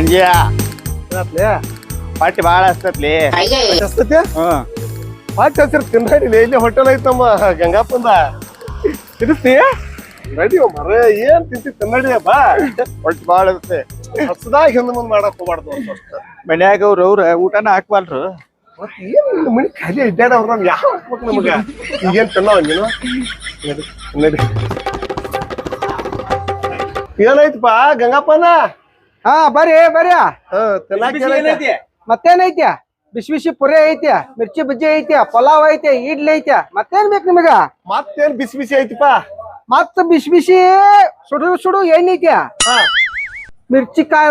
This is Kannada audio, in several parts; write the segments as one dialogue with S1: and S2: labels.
S1: ಏನಾತ್ಲೆ?
S2: ಪಟ್ಟಿ ಭಾಳ ಹಸ್ತತ್ಲಿ
S1: ಹಸ್ತತೆ?
S2: ಹ್ಮ್
S1: ಪಾಟ್ ಹಸಿರು ತಿನ್ನಡಿಲಿ ಇಲ್ಲಿ ಹೋಟೆಲ್ ಐತಮ್ಮ ಗಂಗಾಪಂದ ತಿನ್ನಿಸ್ತಿ? ನಡಿ ಮರ ಏನ್ ತಿಂತಿ ತಿನ್ನಡಿ ಬಾ.
S2: ಪಟ್ಟಿ ಭಾಳ ಇರುತ್ತೆ.
S1: ಹಸದಾಗ ಹಿಂದ ಮುಂದ್ ಮಾಡಕ್ ಹೋಗ್ಬಾರ್ದು
S2: ಮನ್ಯಾಗ ಅವ್ರು ಅವ್ರ ಊಟನ ಹಾಕ್ಬಾಲ್ರು
S1: ಮತ್ ಏನ್ ಮನಿ ಖಾಲಿ ಇದ್ದಾಡ ಅವ್ರ ನಮ್ ಯಾವ ಹಾಕ್ಬೇಕು ನಮಗ? ಈಗೇನ್ ತಿನ್ನವ ನೀನು ನಡಿ ನಡಿ ಏನಾಯ್ತಪ್ಪ ಗಂಗಾಪನ
S3: ಹಾ ಬರ್ರಿ ಬರ್ರಿ.
S1: ಹಾ ತಿನ್ನಾಕ ಏನೈತಿ?
S3: ಮತ್ತೇನೈತಿ ಬಿಸಿ ಬಿಸಿ ಪುರಿ ಐತಿ ಮಿರ್ಚಿ ಬಜ್ಜಿ ಐತಿ ಪಲಾವ್ ಐತಿ ಇಡ್ಲಿ ಐತ್ಯಾ ಮತ್ತೇನ್ ಬೇಕು ನಿಮಗ?
S1: ಮತ್ತೇನ್ ಬಿಸಿ ಬಿಸಿ ಐತಿಪ್ಪ?
S3: ಮತ್ತ ಬಿಸಿ ಬಿಸಿ ಸುಡು ಸುಡು ಏನೈತ್ಯಾ ಐತಿ
S1: ಹಾ.
S3: ಮಿರ್ಚಿ ಕಾಯಿ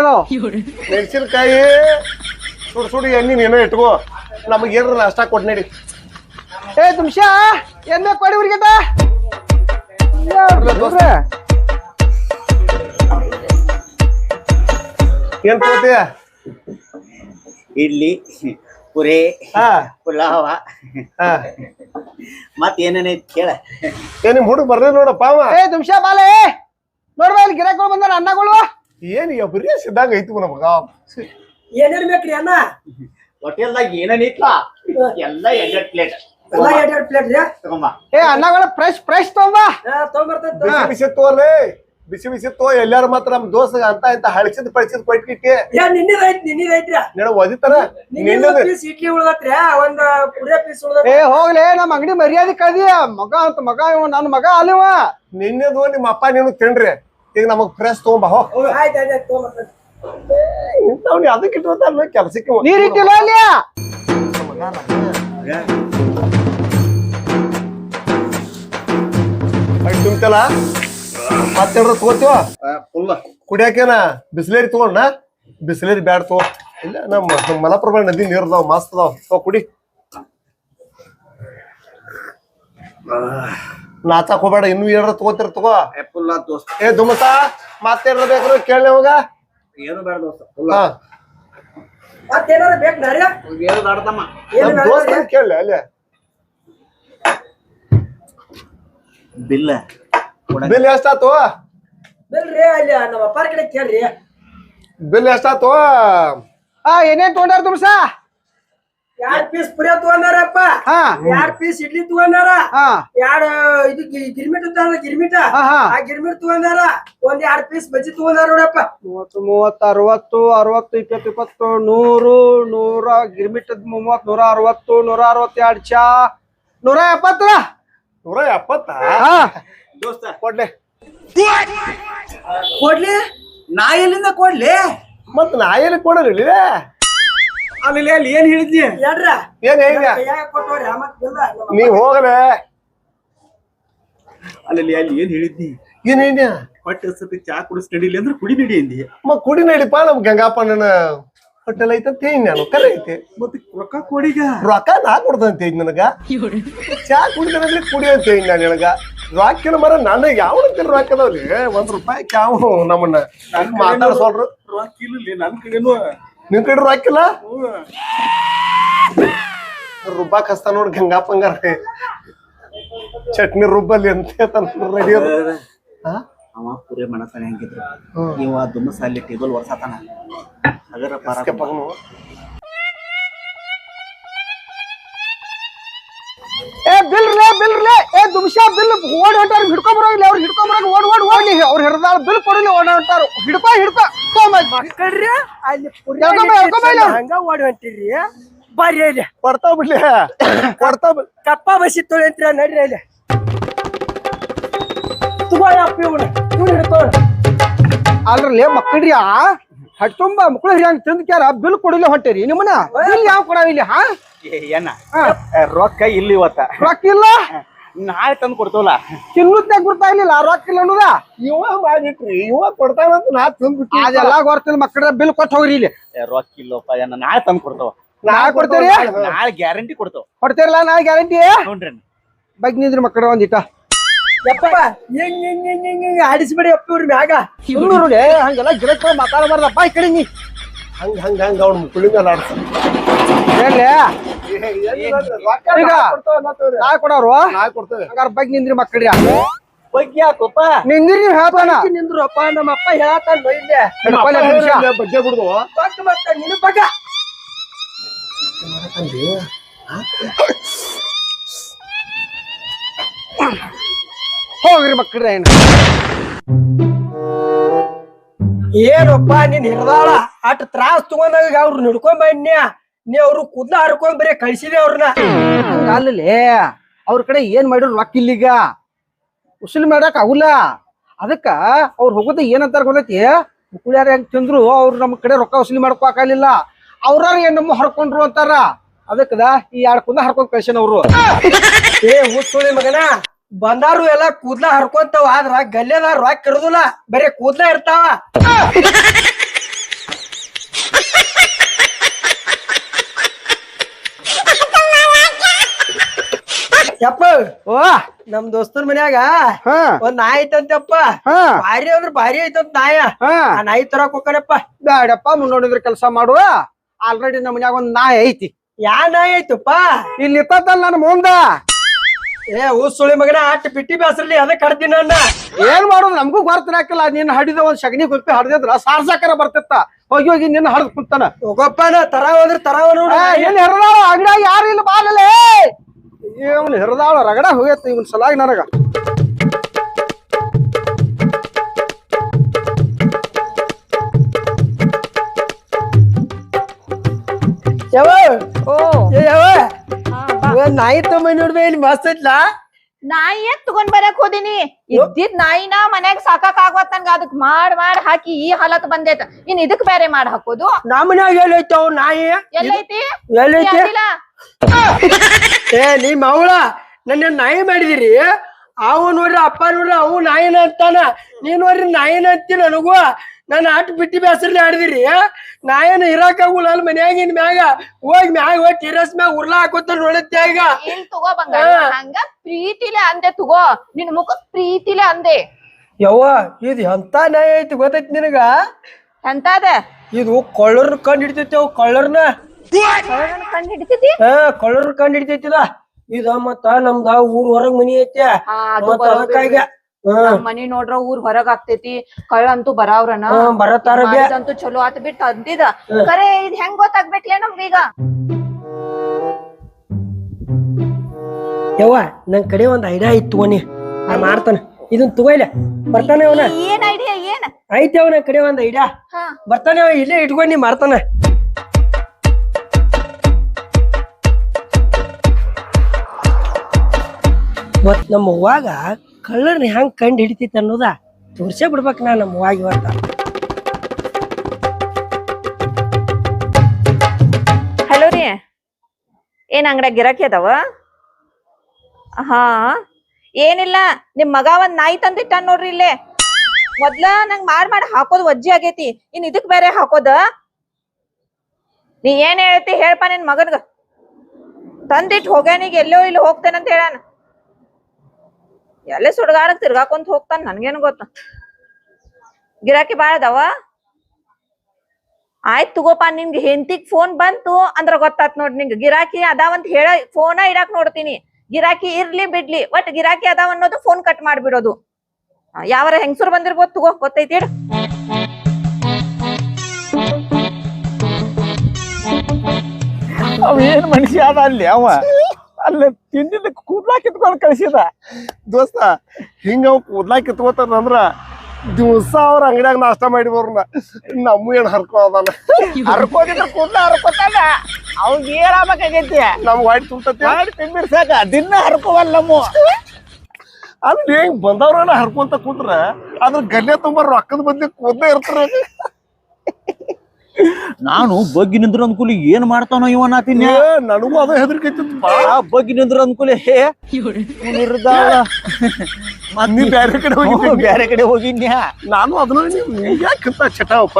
S1: ಮಿರ್ಚಿನಕಾಯಿ ಸುಡು ಸುಡು ಎಣ್ಣೆ ನೀನು ಇಟ್ಕೋ. ನಮಗೆ ಏನ್ರ ನಾಷ್ಟ ಕೊಟ್ ನಡಿ.
S3: ಏ ತುಮ್ಶ ಎಣ್ಣೆ ಕೊಡಿ ಹುಡುಗಿಟ
S1: ಏನ್ ತಗೋತೀಯ?
S2: ಇಡ್ಲಿ ಪುರಿ
S1: ಹಾ.
S2: ಪುಲಾವ.
S1: ಹಾ.
S2: ಮತ್ ಏನೇನೈತಿ ಕೇಳ.
S1: ಏ ನಿಮ್ ಹುಡುಗ ಬರ್ಲಿ ನೋಡಪ್ಪ ಅವ.
S3: ಏ ತುಮ್ಶ ಬಾಲೆ. ನೋಡ್ಬಾ ಇಲ್ಲಿ ಗಿರಾಕ್ಗಳು ಬಂದಾರ ಅನ್ನಗಳು
S1: ಏನ್ ಈಗ ಬರೀ ಸಿದ್ಧಾಂಗ ಐತಿ ನಮಗ
S4: ಏನೇನ್ ಬೇಕ್ರಿ ಅನ್ನ
S2: ಹೋಟೆಲ್ದಾಗ ಏನೇನೈತ್ಲ ಎಲ್ಲ ಎರಡ್ ಪ್ಲೇಟ್.
S4: ಎಲ್ಲ ಎರಡ್ ಎರಡ್ ಪ್ಲೇಟ್ ರೀ?
S2: ತಗೊಂಬ.
S3: ಏ ಅನ್ನಗಳು ಫ್ರೆಶ್ ಫ್ರೆಶ್ ತಗೊಂಬ.
S4: ತೊಗೊಂಬರ್ತೈತಿ
S1: ಬಿಸಿ ಬಿಸಿ ತೋಲೆ ಬಿಸಿ ಬಿಸಿ ತೋ ಎಲ್ಲಾರು ಮಾತ್ರ ನಮ್ ದೋಸ್ತ ಅಂತ ಇಂತ ಹಳಸಿದ್ ಪಳಸಿದ್ ಕೊಟ್ಟಿಟ್ಟಿ
S4: ಏ ನಿನ್ನಿದ್ ಐತಿ ನಿನ್ನಿದ್ ಐತ್ರಿ
S1: ನೀನು ಒದಿತಾರ
S4: ಇಡ್ಲಿ ಉಳ್ದತ್ರಿ ಒಂದ್ ಪುರಿಯ ಪೀಸ್ ಉಳ್ದತ್
S3: ಏ ಹೋಗ್ಲಿ ನಮ್ ಅಂಗಡಿ ಮರ್ಯಾದೆ ಕಳ್ದಿ. ಮಗ ಅಂತ ಮಗ ಇವ ನನ್ನ ಮಗ ಅಲ್ಲಿವ.
S1: ನಿನ್ನದು ನಿಮ್ಮ ಅಪ್ಪ ನೀನು ತಿನ್ರಿ. ಈಗ ನಮಗ್ ಫ್ರೆಶ್ ತಗೊಂಬ ಹೋ.
S4: ಆಯ್ತ್ ಆಯ್ತ್ ತೊಗೊಂಬರ್ತೈತಿ
S1: ಇಂಥವ್ನಿ ಅದಕ್ಕೆ ಇಟ್ಕೊತಾನ ಕೆಲ್ಸಕ್ಕೆ
S3: ನೀರ್ ಇಟ್ಟಿಲ್ಲ ಅಲ್ಲಿ?
S1: ತುಂಬ್ತಲ್ಲ ಮತ್ತೇನ್ರ ತಗೋತೀವ?
S2: ಫುಲ್
S1: ಕುಡಿಯಾಕೇನ? ಬಿಸ್ಲೇರಿ ತಗೊಂಡ ಬಿಸ್ಲೇರಿ ಬ್ಯಾಡ ತಗೋ. ಇಲ್ಲ ನಮ್ಮ ನಮ್ಮ ಮಲಪ್ರಭಾ ನದಿ ನೀರ್ ಅದಾವ ಮಸ್ತ್ ಅದಾವ. ತಗೋ ಕುಡಿ. ನಾಚಾಕ್ ಹೋಗ್ಬೇಡ ಇನ್ನು ಏನಾರ ತಗೋತಿರ ತಗೋ.
S2: ಫುಲ್ ದೋಸ್ತ.
S1: ಏ ದುಮಸ ಮತ್ತೇನಾರ ಬೇಕ್ರ ಕೇಳಿ ಅವಾಗ
S2: ಏನು ಬೇಡ ದೋಸ್ತ ಫುಲ್
S1: ಹಾ.
S4: ಮತ್ತೇನಾರ ಬೇಕ್ ನಾರ್ಯ
S2: ಏನು
S1: ದೋಸ್ತ ಕೇಳಿ ಅಲ್ಲೇ.
S2: ಬಿಲ್ಲ.
S1: ಬಿಲ್ ಎಷ್ಟಾತು?
S4: ಬಿಲ್ರಿ ಅಲ್ಲಿ ನಮ್ಮ ಅಪ್ಪಾರ ಕಡೆ ಕೇಳ್ರಿ.
S1: ಬಿಲ್ ಎಷ್ಟಾತು?
S3: ಆ ಏನೇನ್ ತಗೊಂಡಾರ ತುಮ್ಸ?
S4: ಎರಡ್ ಪೀಸ್ ಪುರಿಯ ತಗೊಂಡಾರಪ್ಪ.
S3: ಹಾ.
S4: ಎರಡ್ ಪೀಸ್ ಇಡ್ಲಿ ತಗೊಂಡಾರ.
S3: ಹಾ.
S4: ಎರಡ್ ಇದು ಗಿರ್ಮಿಟ್ ಅಂತಾರಲ್ಲ ಗಿರ್ಮಿಟ?
S3: ಹಾ, ಹಾ.
S4: ಆ ಗಿರ್ಮಿಟ್ ತಗೊಂಡಾರ. ಒಂದ್ ಎರಡ್ ಪೀಸ್ ಬಜ್ಜಿ ತಗೊಂಡಾರ ನೋಡಪ್ಪ.
S3: ಮೂವತ್ತು ಮೂವತ್ತು ಅರವತ್ತು ಅರವತ್ತು ಇಪ್ಪತ್ತು ಇಪ್ಪತ್ತು ನೂರು ನೂರ ಗಿರ್ಮಿಟ್ ಮೂವತ್ ನೂರ ಅರವತ್ತು ನೂರ ಅರವತ್ತೆರಡ್ ಚಾ. ನೂರ ಎಪ್ಪತ್ತು?
S1: ನೂರ ಎಪ್ಪತ್ತ? ಕೊಡ್ಲೆ.
S4: ಕೊಡ್ಲಿ?
S2: ನಾ ಎಲ್ಲಿಂದ ಕೊಡ್ಲಿ?
S1: ಮತ್ ನಾ ಎಲ್ಲಿ ಕೊಡಲಿ
S2: ಅಲ್ಲಿ ಅಲ್ಲಿ ಏನ್ ಹೇಳಿದ್ನಿ
S1: ಏನ್
S4: ನಮ್ಮ
S1: ನೀ ಹೋಗಲೆ.
S2: ಅಲ್ಲಿ ಅಲ್ಲಿ ಏನ್ ಹೇಳಿದ್ನಿ
S1: ಏನ್ ಏನ್ಯ
S2: ಹೊಟ್ಟೆ ಸತಿ ಚಾ ಕುಡಿಸ್ ನಡಿಲಿ ಅಂದ್ರೆ ಕುಡಿ ನಡಿ ಅಂದಿ
S1: ಮ ಕುಡಿ ನಡಿಪ ನಮ್ ಗಂಗಾಪಣ್ಣನ ಹೋಟೆಲ್ ಅಂತ ಹೇಳಿ ನಾನು ಕರೆ ಐತೆ.
S2: ಮತ್ತೆ ರೊಕ್ಕ ಕೊಡಿಗ
S1: ರೊಕ್ಕ ನಾ ಕೊಡ್ದಂತ ಹೇಳಿ ನನಗ. ಚಾ ಕುಡಿದ್ರೆ ಕುಡಿ ಅಂತ ಹೇಳಿ ನಾನು ನನಗ. ರೊಕ್ಕಿನ ಮರ ನನಗೆ ಯಾವ ರೊಕ್ಕ ಅದಾವ್ರಿ ಒಂದ್ ರೂಪಾಯಿ ಯಾವ ನಮ್ಮನ್ನ. ನನ್ ಮಾತಾಡ್ಸೋಲ್ರು
S2: ರೊಕ್ಕ ಇಲ್ಲ ನನ್ ಕಡೆನು.
S1: ನಿಮ್ ಕಡೆ ರೊಕ್ಕಿಲ್ಲ ರುಬ್ಬಾಕ್ ಹಸ್ತ ನೋಡ್ ಗಂಗಾಪಂಗಾರ ಚಟ್ನಿ ರುಬ್ಬಲ್ಲಿ ಅಂತ ರೆಡಿ
S2: ಅವ ಪುರೇ ಹೆಂಗಿದ್ರು.
S1: ನೀವು
S2: ಆ ದುಮ್ಮಸ ಅಲ್ಲಿ ಟೇಬಲ್ ಒರ್ಸಾತಾನ. ಅದರ
S1: ಪಾರ್ಕ್.
S3: ಏ ಬಿಲ್ ರೇ ಬಿಲ್ ರೇ ಏ ದುಮ್ಶ ಬಿಲ್ ಓಡಿ ಹೊಂಟಾರ ಹಿಡ್ಕೊಂಡ್ ಬರೋ ಇಲ್ಲಿ ಅವ್ರು ಹಿಡ್ಕೊಂಡ್ ಬರೋಕೆ ಓಡ್ ಓಡ್ ಓಡ್ಲಿ ಅವ್ರು ಹಿಡ್ದಾಳ ಬಿಲ್ ಕೊಡಲಿ ಓಡ ಹೊಂಟಾರು ಹಿಡ್ಕೊ ಹಿಡ್ಕೊ ತೊಗೊಂಬ
S4: ಮಕ್ಕಳ್ರಿ ಅಲ್ಲಿ ಪುರಿ
S3: ಎಳ್ಕೊಂಬ, ಎಳ್ಕೊಂಬ ಇಲ್ಲಿ ಅವ್ರು.
S4: ಹಂಗ ಓಡಿ ಹೊಂಟಿರಿ ಬರ್ರಿ ಇಲ್ಲಿ
S1: ಕೊಡ್ತಾವ್ ಬಿಡ್ಲಿ ಕೊಡ್ತಾವ್ ಬಿಡ್
S4: ಕಪ್ಪ ಬಸಿ ತೊಳಿ ಅಂತೀರ ನಡ್ರಿ ಇಲ್ಲಿ ತಗೋಳ ಅಪ್ಪ ಇವನು ಇವನು ಹಿಡ್ಕೊಂಡು
S3: ಅಲ್ರಲ್ಲೇ ಮಕ್ಕಳ್ರಿ ಆ ಹಟ್ ತುಂಬಾ ಮಕ್ಕಳು ಹಿರಿಯಂಗ್ ತಿಂದ್ ಕ್ಯಾರ ಬಿಲ್ ಕೊಡಿಲ್ಲ ಹೊಟ್ಟೆರಿ ನಿಮ್ಮನ ಬಿಲ್ ಯಾವ ಕೊಡವಿಲ್ಲ ಇಲ್ಲಿ ಹಾ?
S2: ಏನ. ರೊಕ್ಕ ಇಲ್ಲಿ ಇವತ್ತ.
S3: ರೊಕ್ಕ ಇಲ್ಲ?
S2: ನಾಳೆ ತಂದು ಕೊಡ್ತವಲ್ಲ.
S3: ತಿನ್ನುತ್ತಾಗ ಇರ್ಲಿಲ್ಲ ರೊಕ್ಕ ಇಲ್ಲ ಅನ್ನೋದ?
S1: ಇವ ಮಾಡಿಟ್ರಿ ಇವ ಕೊಡ್ತಾನಂತ ನಾ ತಿಂದ್ಬಿಟ್ಟು
S3: ಅದೆಲ್ಲ ಗೊತ್ತಿಲ್ಲ ಮಕ್ಕಳ ಬಿಲ್ ಕೊಟ್ಟು ಹೋಗ್ರಿ ಇಲ್ಲಿ.
S2: ರೊಕ್ಕ ಇಲ್ಲಪ್ಪ ಏನ ನಾಳೆ ತಂದು ಕೊಡ್ತಾವ.
S3: ನಾಳೆ ಕೊಡ್ತೀರಿ?
S2: ನಾಳೆ ಗ್ಯಾರಂಟಿ ಕೊಡ್ತಾವ.
S3: ಕೊಡ್ತೇರಲ್ಲ ನಾಳೆ ಗ್ಯಾರಂಟಿ?
S2: ನೋಡ್ರಿ
S3: ಬಗ್ ನಿಂದ್ರಿ ಮಕ್ಕಳ ಒಂದಿಟ.
S4: ಯಪ್ಪ ಹೆಂಗ್ ಹೆಂಗ್ ಹೆಂಗ್ ಹೆಂಗ್ ಹೆಂಗ್ ಆಡಿಸ್ಬೇಡಿ ಅಪ್ಪ ಇವ್ರ ಮ್ಯಾಗ
S3: ಸುಮ್ಮನೆ ಹಂಗೆಲ್ಲ ಗಿಡಕ್ಕೆ ಮಾತಾಡಬಾರ್ದಪ್ಪ ಈ ಕಡೆ ನೀ
S1: ಹಂಗ ಹಂಗ ಹಂಗ ಅವ್ನ ಮುಕ್ಕಳಿ ಮೇಲೆ ಆಡ್ಸ
S3: ಹೇಳಿ ಈಗ
S1: ನಾ
S3: ಕೊಡೋರು ಹಂಗಾರ ಬಗ್ ನಿಂದ್ರಿ ಮಕ್ಕಳ್ರಿ
S2: ಬಗ್ಗೆ ಯಾಕಪ್ಪ
S3: ನಿಂದ್ರಿ ನೀವ್ ಹೇಳ್ತಾನ
S4: ನಿಂದ್ರಪ್ಪ ನಮ್ಮ ಅಪ್ಪ ಹೇಳತ್ತಾನ
S1: ಹೇಳಿಲ್ಲ, ಬಗ್ಗೆ ಬಿಡುದು
S4: ಪಕ್ಕ ಮತ್ತ ನಿನ್ನ
S3: ಹೋಗ್ರಿ ಮಕ್ಕಳ್ರೆ ಏನ್?
S4: ಏನಪ್ಪ ನೀನ್ ಹಿಡ್ದಾಳ ಅಟ್ ತ್ರಾಸ್ ತಗೊಂಡಾಗ ಅವ್ರು ಹಿಡ್ಕೊಂಡ್ ಬನ್ನಿ. ನೀ ಅವ್ರು ಕುದ್ದ ಹರ್ಕೊಂಡ್ ಬರೀ ಕಳ್ಸಿದೆ ಅವ್ರನ್ನ.
S3: ಅಲ್ಲೇ ಅವ್ರ ಕಡೆ ಏನ್ ಮಾಡಿದ್ರು ರೊಕ್ಕ ಇಲ್ಲೀಗ. ಉಸಿಲ್ ಮಾಡಕ್ ಆಗುಲ್ಲ. ಅದಕ್ಕ ಅವ್ರು ಹೋಗೋದ ಏನಂತಾರ ಗೊತ್ತೈತಿ? ಮುಕುಳ್ಯಾರ ಹೆಂಗ್ ತಿಂದ್ರು ಅವ್ರು ನಮ್ ಕಡೆ ರೊಕ್ಕ ವಸೂಲಿ ಮಾಡ್ಕೋಕಾಗಲಿಲ್ಲ ಆಗಲಿಲ್ಲ ಅವ್ರ ಏನ್ ನಮ್ಮ ಹರ್ಕೊಂಡ್ರು ಅಂತಾರ? ಅದಕ್ಕದ ಈ ಆಡ್ಕೊಂಡ ಕುಂದ ಹರ್ಕೊಂಡ್ ಕಳ್ಸೇನ ಅವ್ರು.
S4: ಏ ಹುಚ್ಚುಳಿ ಮಗನ. ಬಂದಾರು ಎಲ್ಲ ಕೂದ್ಲ ಹರ್ಕೊಂತಾವ ಆದ್ರ ಗಲ್ಲೆದ ರೊಕ್ಕ ಇರುದಿಲ್ಲ. ಬರೀ ಕೂದ್ಲ ಇರ್ತಾವ. ಯಪ್ಪ
S3: ಓ.
S4: ನಮ್ ದೋಸ್ತರ್ ಮನ್ಯಾಗ
S3: ಹಾ.
S4: ಒಂದ್ ನಾಯಿ ಐತಂತಪ್ಪ. ಭಾರಿ ಅಂದ್ರ ಭಾರಿ ಐತಂತ ನಾಯ.
S3: ಹಾ.
S4: ಆ ನಾಯಿ ತರಕ್ ಹೋಗ್ಕನಪ್ಪ
S3: ಬ್ಯಾಡಪ್ಪ ಮುನ್ನೋಡಿದ್ರ ಕೆಲಸ ಮಾಡುವ ಆಲ್ರೆಡಿ ನಮ್ಮ ಮನ್ಯಾಗ ಒಂದ್ ನಾಯಿ ಐತಿ.
S4: ಯಾ ನಾಯಿ ಐತಪ್ಪ?
S3: ಇಲ್ಲಿ ಇತ್ತಲ್ಲ ನನ್ನ ಮುಂದ.
S4: ಏ ಊಸುಳಿ ಮಗನ ಅಟ್ಟಿ ಬಿಟ್ಟಿ ಬೇಸರ್ಲಿ ಅದಕ್ಕೆ ಕಡ್ದಿನ ಅಣ್ಣ
S3: ಏನ್ ಮಾಡೋದು? ನಮಗೂ ಗೊತ್ತಿರಾಕಿಲ್ಲ ನೀನ್ ಹಡಿದ ಒಂದ್ ಸಗಣಿ ಗುಪ್ಪಿ ಹಡ್ದಿದ್ರ ಸಾರ್ಸಾಕರ ಬರ್ತಿತ್ತ. ಹೋಗಿ ಹೋಗಿ ನಿನ್ನ ಹಡ್ದ್ ಕುಂತಾನ.
S4: ಹೋಗಪ್ಪ ತರ ಹೋದ್ರೆ ತರ ತರಾವ ಅಂಗಡ
S3: ಏ, ಏನ್ ಹೆರದಾಳ? ಅಂಗಡಿಯಾಗ ಯಾರು ಇಲ್ಲ ಬಾಲಲೆ ಇವನ್ ಹೆರದಾಳ ರಗಡ ಹೋಗೈತಿ ಇವನ್ ಸಲಾಗಿ ನನಗ.
S4: ಯಾವ
S5: ಓ.
S4: ಏ ಯಾವ ನಾಯಿ ತಮ್ಮ ನೋಡ್ಬೇ ಇಲ್ಲಿ ಮಸ್ತ್ ಐತ್ಲಾ?
S5: ನಾಯಿ ಯಾಕ್ ತಗೊಂಡ್ ಬರಕ್ ಹೋದಿನಿ. ಇದ್ದಿದ್ ನಾಯಿನ ಮನ್ಯಾಗ ಸಾಕಾಕ್ ಆಗ್ವತ್ ನನ್ಗ. ಅದಕ್ ಮಾಡ್ ಮಾಡ್ ಹಾಕಿ ಈ ಹಾಲತ್ ಬಂದೈತ. ಇನ್ ಇದಕ್ ಬೇರೆ ಮಾಡ್ ಹಾಕೋದು.
S4: ನಮ್ಮ ಮನ್ಯಾಗ ಎಲ್ಲೈತೆ ಅವ್ ನಾಯಿ?
S5: ಎಲ್ಲೈತಿ?
S4: ಏ ನಿಮ್ ಅವಳ ನನ್ನ ನಾಯಿ ಮಾಡಿದಿರಿ? ಅವ ನೋಡ್ರಿ ಅಪ್ಪ ನೋಡ್ರಿ ಅವು ನಾಯಿನ ಅಂತಾನ. ನೀನ್ ನೋಡ್ರಿ ನಾಯಿನ ಅಂತಿ ನನಗೂ. ನಾನು ಆಟ ಬಿಟ್ಟಿ ಬೇಸರ್ಲಿ ಆಡಿದಿರಿ. ನಾಯಿನ ಇರಾಕಾಗುಲ್ಲ ಅಲ್ಲಿ ಮನ್ಯಾಗಿನ ಮ್ಯಾಗ. ಹೋಗಿ ಮ್ಯಾಗ ಹೋಗಿ ಟೆರಸ್ ಮ್ಯಾಗ ಉರ್ಲಾ ಹಾಕೋತ ನೋಡತ್ತೆ ಈಗ.
S5: ಏನ್ ತಗೋ ಬಂಗಾರ? ಹಂಗ ಪ್ರೀತಿಲೆ ಅಂದೆ ತಗೋ. ನಿನ್ ಮುಖ ಪ್ರೀತಿಲೆ ಅಂದೆ.
S4: ಯವ್ವ ಇದು ಎಂತ ನ್ಯಾಯ ಐತಿ ಗೊತ್ತೈತಿ ನಿನಗ?
S5: ಎಂತಾದ?
S4: ಇದು ಕಳ್ಳರ್ ಕಂಡು ಹಿಡಿತೈತಿ ಅವು ಕಳ್ಳರ್ನ.
S5: ಕಂಡ್ ಹಿಡಿತೈತಿ?
S4: ಹಾ ಕೊಳ್ಳರ್ನ ಕಂಡು ಹಿಡಿತೈತಿದ ಇದ. ಮತ್ತ ನಮ್ದ ಊರ್ ಹೊರಗ್ ಮನಿ ಐತಿ. ಮತ್ತ ಅದಕ್ಕಾಗಿ
S5: ಮನಿ ನೋಡ್ರ ಊರ್ ಹೊರಗ್ ಆಗ್ತೈತಿ. ಕಳ್ಳ ಅಂತೂ ಬರಾವ್ರನ.
S4: ಬರತಾರ.
S5: ಮಾಡಿದಂತೂ ಚಲೋ ಆತ್ ಬಿಟ್ಟು ಅಂತಿದ ಕರೆ ಇದ್ ಹೆಂಗ್ ಗೊತ್ತಾಗ್ಬೇಕ್ಲೆ ನಮ್ಗೀಗ
S4: ಯವ್ವ ನನ್ ಕಡೆ ಒಂದ್ ಐಡಿಯಾ ಇತ್ತು ಅವನಿ ಮಾಡ್ತಾನ. ಇದನ್ ತಗೋಯ್ಲೆ ಬರ್ತಾನೆ ಅವನ.
S5: ಏನ್ ಐಡಿಯಾ ಏನ್?
S4: ಐತಿ ಅವನ ಕಡೆ ಒಂದ್ ಐಡಿಯಾ ಬರ್ತಾನೆ ಅವ ಇಲ್ಲೇ ಇಟ್ಕೊಂಡಿ ಮಾಡ್ತಾನ. ಮತ್ ನಮ್ಮ ಅವ್ವಾಗ ಕಳ್ಳರ್ನ ಹೆಂಗ್ ಕಂಡು ಹಿಡಿತೈತಿ ಅನ್ನೋದ ತೋರ್ಸೇ ಬಿಡ್ಬೇಕ್ ನಾ ನಮ್ಮ ವಾಗಿ ಅಂತ.
S5: ಹಲೋ ರೀ. ಏನ್ ಅಂಗಡ್ಯಾಗ ಗಿರಾಕಿ ಅದಾವ? ಹಾ. ಏನಿಲ್ಲ, ನಿಮ್ ಮಗ ಒಂದ್ ನಾಯಿ ತಂದಿಟ್ಟ ನೋಡ್ರಿ ಇಲ್ಲೇ. ಮೊದ್ಲ ನಂಗ್ ಮಾರ್ ಮಾಡಿ ಹಾಕೋದು ವಜ್ಜಿ ಆಗೇತಿ, ಇನ್ ಇದಕ್ ಬೇರೆ ಹಾಕೋದ? ನೀ ಏನ್ ಹೇಳ್ತಿ ಹೇಳ್ಪ ನಿನ್ ಮಗನ್ಗ. ತಂದಿಟ್ ಹೋಗ್ಯಾನೀಗ ಎಲ್ಲೋ ಇಲ್ಲಿ ಹೋಗ್ತೇನಂತ ಹೇಳಾನ. ಎಲ್ಲೇ ಸುಡ್ಗಾಡಕ್ ತಿರ್ಗಾಕೊಂತ ಹೋಗ್ತಾನ ನನ್ಗೇನ್ ಗೊತ್ತ. ಗಿರಾಕಿ ಬಾಳ ಅದಾವ. ಆಯ್ತ್ ತಗೋಪ ನಿಂಗ್ ಹೆಂತಿಗ್ ಫೋನ್ ಬಂತು ಅಂದ್ರ ಗೊತ್ತಾತ್ ನೋಡ್ ನಿಂಗ್. ಗಿರಾಕಿ ಅದಾವಂತ ಹೇಳ ಫೋನ ಇಡಾಕ್ ನೋಡ್ತೀನಿ. ಗಿರಾಕಿ ಇರ್ಲಿ ಬಿಡ್ಲಿ, ಒಟ್ ಗಿರಾಕಿ ಅದಾವ ಅನ್ನೋದು ಫೋನ್ ಕಟ್ ಮಾಡ್ಬಿಡೋದು. ಯಾವಾರ ಹೆಂಗಸರು ಬಂದಿರ್ಬೋದು ತಗೋ, ಗೊತ್ತೈತಿ.
S2: ಅವ ಏನ್ ಮನುಷ್ಯ ಅದ ಅಲ್ಲಿ ಅವ? ಅಲ್ಲಿ ತಿಂದಿದ್ದ ಕೂದ್ಲಾ ಕಿತ್ಕೊಂಡು ಕಳ್ಸಿದ.
S1: ದೋಸ್ತ ಹಿಂಗ ಅವ್ ಕೂದ್ಲಾ ಕಿತ್ಕೋತಾರ ಅಂದ್ರ ದಿವಸ ಅವ್ರ ಅಂಗಡಿಯಾಗ ನಾಷ್ಟ ಮಾಡಿ ಬರ್ನ ನಮ್ಮ ಏನ್ ಹರ್ಕೋದಲ್ಲ
S2: ಹರ್ಕೋದಿದ್ರ ಕೂದ್ಲ ಹರ್ಕೋತಾನ. ಅವ್ನ್ ಏನ್ ಆಗ್ಬೇಕಾಗೈತಿ?
S1: ನಮ್ಗ್ ವಾಯ್ಟ್ ತುಂಬ್ತತಿ.
S2: ಮಾಡಿ ತಿಂದಿರ್ಸಾಕ ದಿನ ಹರ್ಕೋವಲ್ಲ ನಮ್ಮ.
S1: ಅಲ್ಲಿ ಹೆಂಗ್ ಬಂದವ್ರನ್ನ ಹರ್ಕೊಂತ ಕೂತ್ರ ಅದ್ರ ಗಲ್ಲೆ ತುಂಬಾ ರೊಕ್ಕದ ಬದ್ಲಿ ಕೂದ್ಲೇ ಇರ್ತಾರ.
S6: ನಾನು ಬಗ್ಗಿ ನಿಂದ್ರ ಅನ್ಕೂಲಿ ಏನ್ ಮಾಡ್ತಾನೋ ಇವ
S1: ನಾತಿನ ನನಗೂ ಅದ ಹೆದರ್ಕ ಬಾ
S6: ಬಗ್ಗಿ ನಿಂದ್ರ ಅನ್ಕೂಲಿ ಹೇ
S1: ನೀ ಬ್ಯಾರೆ ಕಡೆ ಹೋಗಿ
S6: ಬ್ಯಾರೆ ಕಡೆ ಹೋಗಿನ್ಯ
S1: ನಾನು ಅದನ್ನ ಯಾಕಂತ ಚಟಾವಪ್ಪ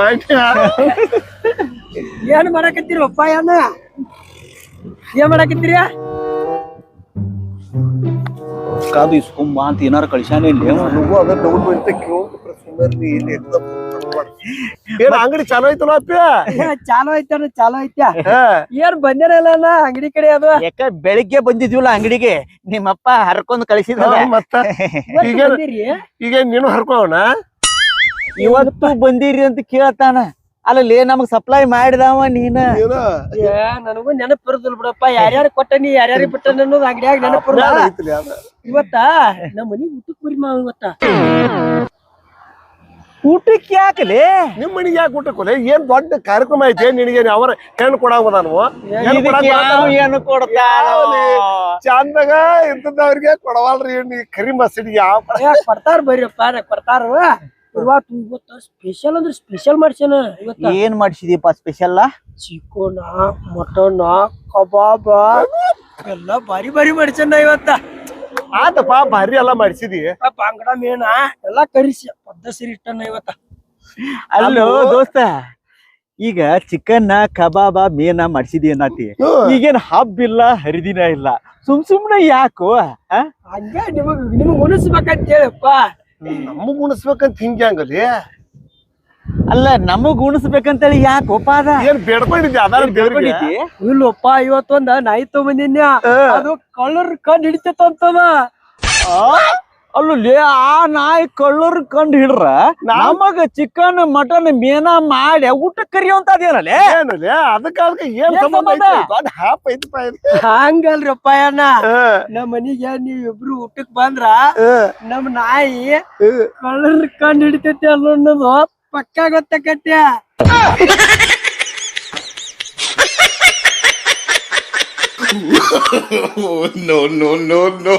S4: ಏನ್ ಮಾಡಕತ್ತೀರಿ ಅಪ್ಪ ಏನ ಏನ್ ಮಾಡಕತ್ತೀರಿ?
S6: ಕಾದು ಇಸ್ಕೊಂಬ ಅಂತ ಏನಾರ ಕಳ್ಸ್ಯಾನ ಇಲ್ಲ.
S1: ನನಗೂ ಅದ ಡೌನ್ ಬಂತ ಕೇಳೋದು ಸುಮ್ಮನೆ ಏನ್ ಎಕ್ದಮ್ ಏನ್ ಅಂಗಡಿ ಚಾಲೋ ಐತಲ್ಲ ಅಪ್ಪ?
S4: ಚಾಲೋ ಐತಾನ ಚಾಲೋ ಐತ್ಯಾ. ಏನ್ ಬಂದಿರಲ್ಲ ನಾ ಅಂಗಡಿ ಕಡೆ ಅದು.
S2: ಯಾಕ ಬೆಳಿಗ್ಗೆ ಬಂದಿದ್ವಿಲ್ಲ ಅಂಗಡಿಗೆ? ನಿಮ್ಮಪ್ಪ ಹರ್ಕೊಂಡ್ ಕಳಿಸಿದಲ್ಲ
S1: ಮತ್ತ. ಈಗ
S4: ಬಂದಿರಿ?
S1: ಈಗ ನೀನು ಹರ್ಕೋಣ
S2: ಇವತ್ತು ಬಂದಿರಿ ಅಂತ ಕೇಳ್ತಾನ. ಅಲ್ಲಲ್ಲಿ ನಮಗ್ ಸಪ್ಲೈ ಮಾಡಿದವ ನೀನ.
S4: ನನಗೂ ನೆನಪು ಇರುದಿಲ್ಲ ಬಿಡಪ್ಪ. ಯಾರ್ಯಾರು ಕೊಟ್ಟನಿ ಯಾರ್ಯಾರು ಬಿಟ್ಟ ಅನ್ನೋದು ಅಂಗಡಿಯಾಗ ನೆನಪು ಇವತ್ತ? ನಮ್ಮ ಮನಿ ಊಟಕ್ ಬರಿ ಮಾವ ಇವತ್ತ?
S2: ಊಟಕ್ಕೆ ಯಾಕಲೆ
S1: ನಿಮ್ಮ ಮನೆಗೆ ಯಾಕೆ ಊಟಕ್ಕೆ ಏನ್ ದೊಡ್ಡ ಕಾರ್ಯಕ್ರಮ ಐತೆ ನಿನಗೆ ಅವರ ಹೆಣ್ಣು ಕೊಡಾವದ ನಾವು
S2: ಏನು?
S1: ಚಂದಾಗ ಇದ್ದವ್ರಿಗೆ ಕೊಡವಲ್ರಿ ನೀ ಕರಿ ಯಾವ
S4: ಏ, ಕೊಡ್ತಾರ ಬರ್ರಿಪ್ಪ ಕೊಡ್ತಾರ? ಇವತ್ತು ಸ್ಪೆಷಲ್ ಅಂದ್ರೆ ಸ್ಪೆಷಲ್ ಮಾಡ್ಸೇನ ಇವತ್ತು?
S2: ಏನ್ ಮಾಡ್ಸಿದೀಪ ಸ್ಪೆಷಲ್
S4: ಚಿಕನ್ ಮಟನ್ ಕಬಾಬ ಎಲ್ಲ ಬಾರಿ ಬಾರಿ ಮಾಡ್ಸಣ್ಣ ಇವತ್ತ.
S1: ಆತಪ್ಪ ಭಾರಿ ಎಲ್ಲ ಮಾಡಿಸಿದಿ
S4: ಬಾಂಗಡ ಮೇಣ ಎಲ್ಲಾ ಕರಿಸಿ. ಪದ್ದ ಸಿರಿ ಇಟ್ಟನ ಇವತ್ತ.
S2: ಅಲ್ಲೋ ದೋಸ್ತ ಈಗ ಚಿಕನ್ ಕಬಾಬ ಮೀನ ಮಾಡಿಸಿದಿ ಅನ್ನತಿ ಈಗೇನ್ ಹಬ್ಬ ಇಲ್ಲ ಹರಿದಿನ ಇಲ್ಲ. ಸುಮ್ ಸುಮ್ನೆ ಯಾಕೋ?
S4: ಹಂಗ ನಿಮಗ್ ನಿಮಗ್ ಉಣಿಸ್ಬೇಕಂತ ಹೇಳಪ್ಪ
S1: ನಮಗ್ ಉಣಿಸ್ಬೇಕಂತ ಹಿಂಗ್ಯಾಂಗಲಿ
S2: ಅಲ್ಲ ನಮಗ್ ಉಣಿಸ್ಬೇಕಂತೇಳಿ ಯಾಕೋ ಅದ
S1: ಏನ್ ಬೇಡ್ಕೊಂಡಿದ್ದೆ ಅದಾರ ದೇವ್ರಿಗೆ?
S4: ಇಲ್ಲಪ್ಪ ಇವತ್ತೊಂದ ನಾಯಿ ತಗೊಂಬಂದಿನ್ಯ ಅದು ಕಳ್ಳರ್ ಕಂಡ್ ಹಿಡಿತಂತದ
S2: ಲೇ ಆ ನಾಯಿ ಕಳ್ಳರ್ ಕಂಡು ಹಿಡ್ರ ನಮಗ ಚಿಕನ್ ಮಟನ್ ಮೀನಾ ಮಾಡಿ ಊಟ ಕರಿಯುವಂತದೇನಲ್ಲೇ
S1: ಅದಕ್ಕ ಅದಕ್ಕೆ ಏನ್
S2: ಏನ್
S1: ಸಂಬಂಧ.
S4: ಹಂಗಲ್ರಪ್ಪ ಅಣ್ಣ. ನಮ್ಮ ಮನಿಗೆ ನೀವ್ ಇಬ್ರು ಊಟಕ್ ಬಂದ್ರ ನಮ್ ನಾಯಿ. ಕಳ್ಳರ್ ಕಂಡ್ ಹಿಡಿತೈತಿ ಅನ್ನೋದು ಪಕ್ಕಾ ಗೊತ್ತಕತ್ಯ
S7: no, no, no, no.